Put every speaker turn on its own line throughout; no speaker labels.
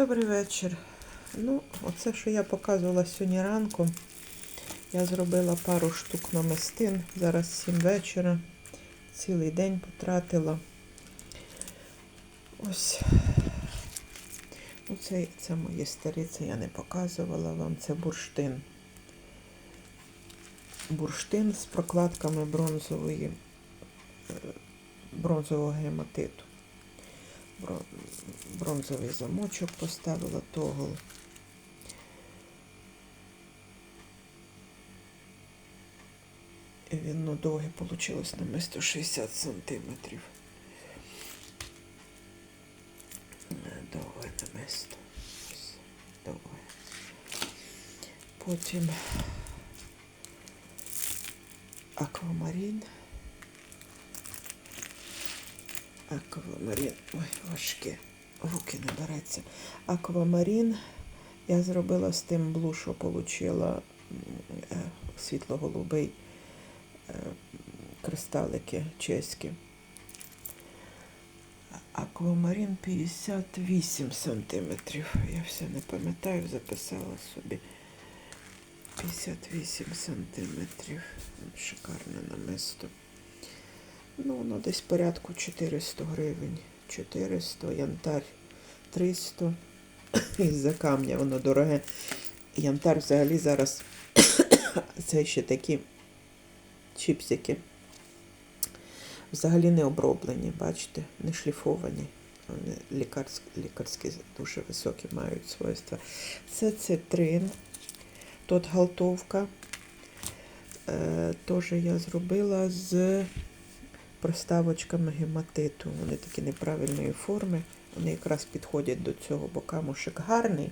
Добрий вечір. Ну, оце, що я показувала сьогодні ранку. Я зробила пару штук намистин. Зараз 7 вечора. Цілий день потратила. Ось. Ну, це, це мої старі, це я не показувала вам. Це бурштин. Бурштин з прокладками бронзової, е, бронзового гематиту. Бро- бронзовий замочок поставила тогл. І він довге вийшло на 160 сантиметрів. Довге намисто. Довге. Потім аквамарин. Аквамарин. Ой, важке. Руки не береться. Аквамарин. Я зробила з тим блу, що отримала світло-голубий е, кристалики чеські. Аквамарин 58 сантиметрів. Я все не пам'ятаю, записала собі. 58 сантиметрів. Шикарне намисто. Ну, воно десь порядку 400 гривень. 400, янтарь 300. Із-за камня воно дороге. Янтар взагалі зараз це ще такі чіпсики. Взагалі не оброблені, бачите, не шліфовані. Вони лікарські, лікарські дуже високі мають свойства. Це цитрин, тут галтовка. Е, Теж я зробила з проставочками гематиту. Вони такі неправильної форми. Вони якраз підходять до цього, бо камушек гарний.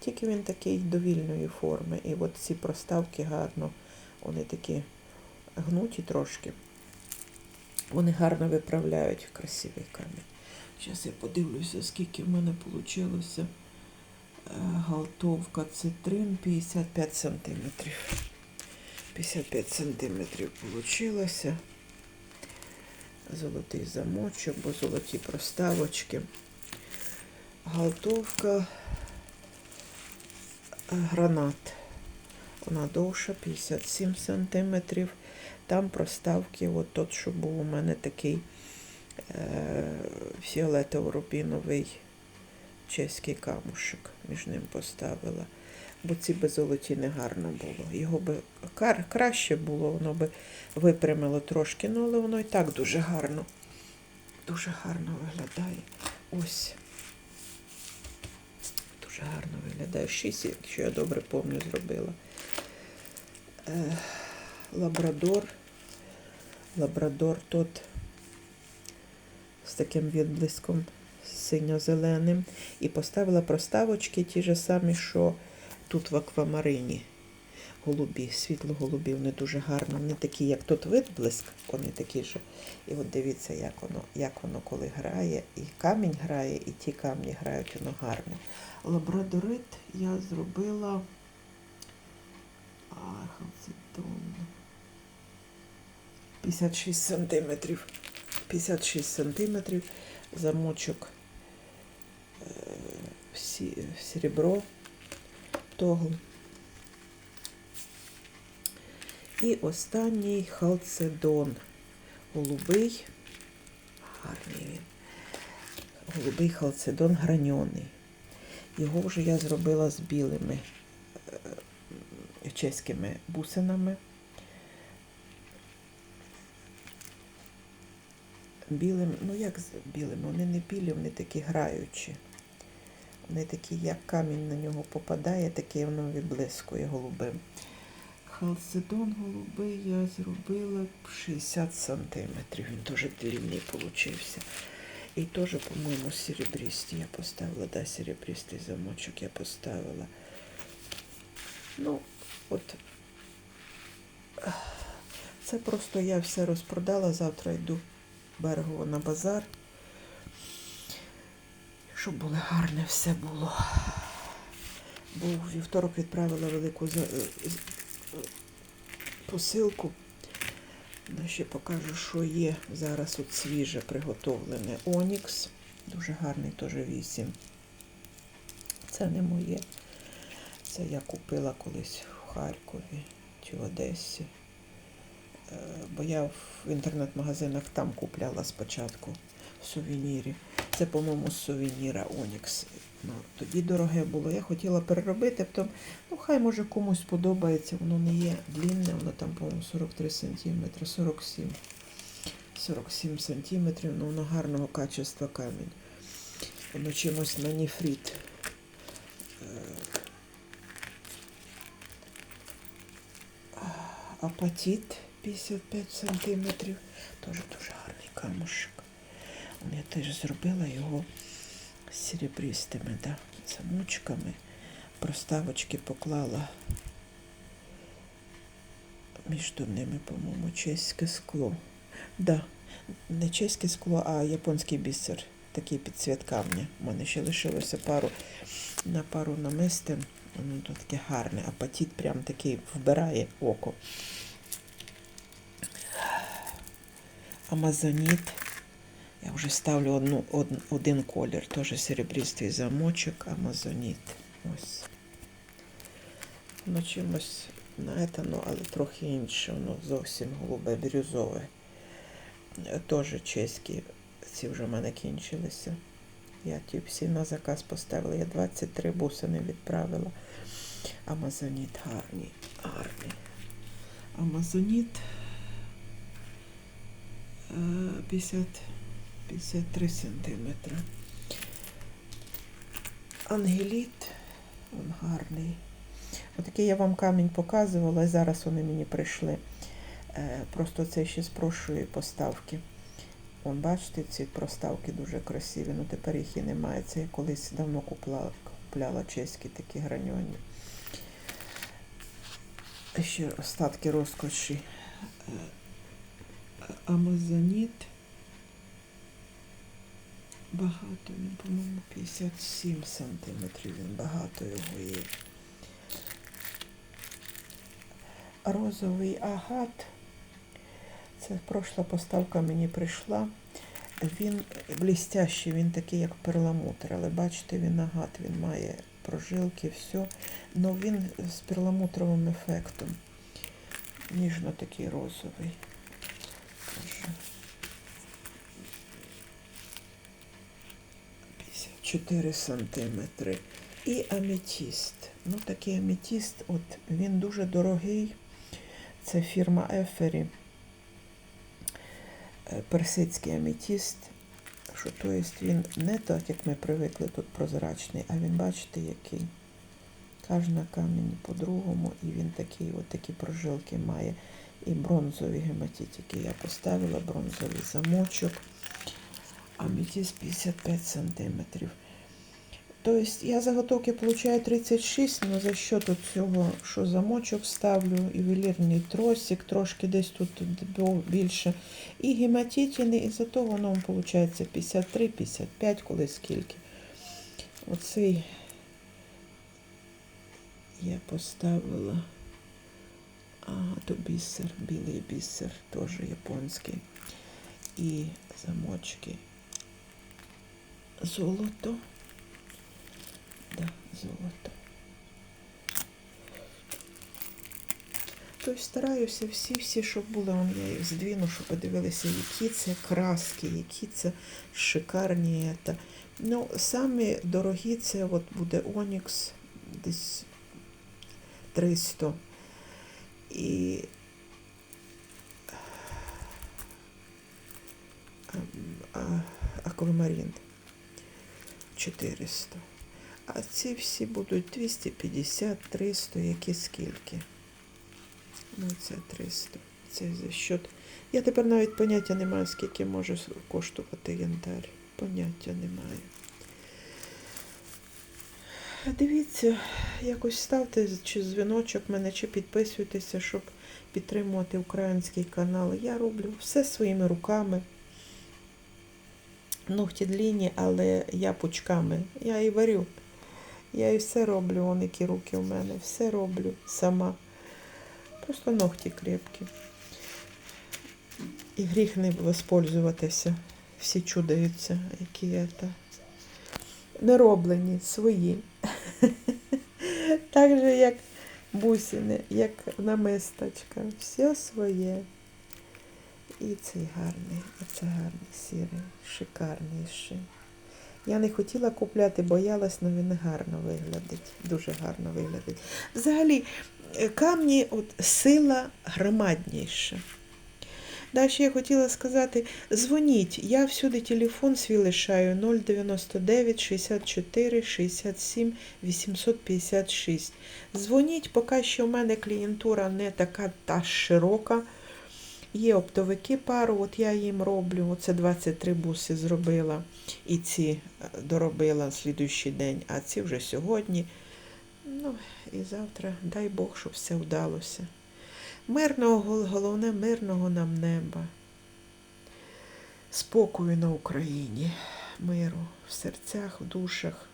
Тільки він такий довільної форми. І от ці проставки гарно, вони такі гнуті трошки. Вони гарно виправляють красивий камінь. Зараз я подивлюся, скільки в мене вийшло. Галтовка цитрин 55 сантиметрів. 55 сантиметрів вийшло. Золотий замочок, бо золоті проставочки. Галтовка гранат. Вона довша, 57 сантиметрів. Там проставки, от тот, що був у мене такий е, фіолетово-рубіновий чеський камушек. Між ним поставила. Бо ці би золоті не гарно було. Його би краще було, воно би випрямило трошки, ну але воно і так дуже гарно. Дуже гарно виглядає. Ось. Дуже гарно виглядає. Шість, якщо я добре пам'ятаю, зробила. Е, лабрадор. Лабрадор тут з таким відблиском синьо-зеленим. І поставила проставочки ті ж самі, що тут в аквамарині. Голубі, світло-голубі, вони дуже гарно. Вони такі, як тут відблиск, вони такі ж. І от дивіться, як воно, як воно коли грає. І камінь грає, і ті камні грають, воно гарне. Лабрадорит я зробила. Тонно. 56 сантиметрів. 56 сантиметрів. Замочок е, в серебро. Тогл. І останній халцедон. Голубий. Гарний він. Голубий халцедон граньоний. Його вже я зробила з білими е, чеськими бусинами. Білим, ну як з білими, вони не білі, вони такі граючі. Вони такі, як камінь на нього попадає, такий воно відблискує голубим. Халцедон голубий я зробила 60 сантиметрів. Він дуже длинний получився. І теж, по-моєму, серебристі я поставила, да, серебристий замочок я поставила. Ну, от це просто я все розпродала. Завтра йду берегово на базар. Щоб було гарне все було. Бо у вівторок відправила велику е, е, посилку. Ну, Ще покажу, що є зараз от свіже приготовлене Онікс. Дуже гарний теж 8. Це не моє. Це я купила колись в Харкові чи в Одесі. Е, Бо я в інтернет-магазинах там купляла спочатку в сувенірі. Це, по-моєму, сувеніра Онікс. Ну, тоді дороге було. Я хотіла переробити, потім, ну хай може комусь подобається, воно не є длінне, воно там, по-моєму, 43 сантиметри, 47. 47 сантиметрів, ну воно гарного качества камінь. Воно чимось на ніфрит. Е, Апатит 55 сантиметрів. Теж дуже гарний камушек. Я теж зробила його з серебристими да, замочками. Проставочки поклала між ними, по-моєму, чеське скло. Да, не чеське скло, а японський бісер. Такий підцвіт камня. У мене ще лишилося пару на пару намистин. Воно тут таке гарне, апатит прям такий вбирає око. Амазоніт. Я вже ставлю одну, од, один колір, теж серебристий замочок, амазоніт. Ось. Воно чимось на це, ну, але трохи інше, воно зовсім голубе, бірюзове. Е, Теж чеські, ці вже в мене кінчилися. Я ті всі на заказ поставила. Я 23 бусини відправила. Амазоніт гарний, гарний. Амазоніт е, 50, 53 сантиметри. Ангеліт, він гарний. Отакий я вам камінь показувала, і зараз вони мені прийшли. Е, Просто це ще з прошлої поставки. Вон, бачите, ці проставки дуже красиві, ну тепер їх і немає. Це я колись давно купляла, купляла чеські такі граньоні. Ще остатки розкоші. Е, Амазоніт. Багато він, по-моєму, 57 сантиметрів. Він багато його є. Розовий агат. Це пройшла поставка мені прийшла. Він блістящий, він такий, як перламутр, але бачите, він агат, він має прожилки, все. Ну він з перламутровим ефектом. Ніжно такий розовий. Тоже. 54 сантиметри. І аметіст. Ну, такий аметіст, от він дуже дорогий. Це фірма Ефері. Е, Персидський аметіст. Що то є він не так, як ми привикли тут прозрачний, а він, бачите, який. Кожна камінь по-другому, і він такий, от такі прожилки має. І бронзові гематітики я поставила, бронзовий замочок. Аметіст 55 сантиметрів. Тобто я заготовки получаю 36, але за що тут цього, що замочок ставлю, ювелірний тросик, трошки десь тут більше. І гематітіни, і зато воно виходить 53-55, коли скільки. Оцей я поставила. Ага, то бісер, білий бісер, теж японський. І замочки. Золото. Да, золото. Тобто стараюся всі-всі, щоб були, он я їх здвіну, щоб подивилися, які це краски, які це шикарні. Это. Ну, самі дорогі це от буде Онікс, десь 300. І ем, аквамарин 400. А ці всі будуть 250, 300, які скільки. Ну, це 300. Це за счет. Я тепер навіть поняття не маю, скільки може коштувати янтарь. Поняття немає. Дивіться, якось ставте чи дзвіночок мене, чи підписуйтеся, щоб підтримувати український канал. Я роблю все своїми руками. Ногті длінні, але я пучками. Я і варю. Я і все роблю, вон які руки у мене. Все роблю сама. Просто ногті крепкі. І гріх не воспользуватися. Всі чудаються, які це. Не роблені, свої. Так же, як бусини, як намисточка. Все своє. І цей гарний, і це гарний сірий, шикарніший. Я не хотіла купляти, боялась, але він гарно виглядить. Дуже гарно виглядить. Взагалі, е, камні, от, сила громадніша. Далі я хотіла сказати, дзвоніть. Я всюди телефон свій лишаю 099 64 67 856. Дзвоніть, поки що в мене клієнтура не така та широка. Є оптовики пару, от я їм роблю. Оце 23 буси зробила. І ці е, доробила на слідуючий день, а ці вже сьогодні. Ну, і завтра, дай Бог, щоб все вдалося. Мирного, головне, мирного нам неба. Спокою на Україні, миру в серцях, в душах.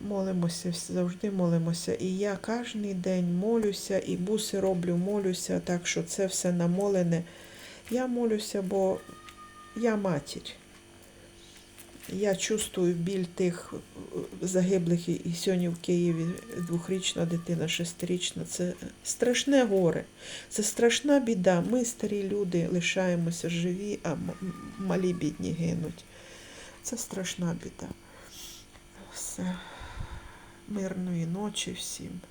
Молимося, завжди молимося. І я кожен день молюся, і буси роблю, молюся, так що це все намолене. Я молюся, бо я матір. Я чувствую біль тих е, загиблих і- сьогодні в Києві двохрічна дитина, шестирічна. Це страшне горе, це страшна біда. Ми, старі люди, лишаємося живі, а малі бідні гинуть. Це страшна біда. Все. Мирної ночі всім.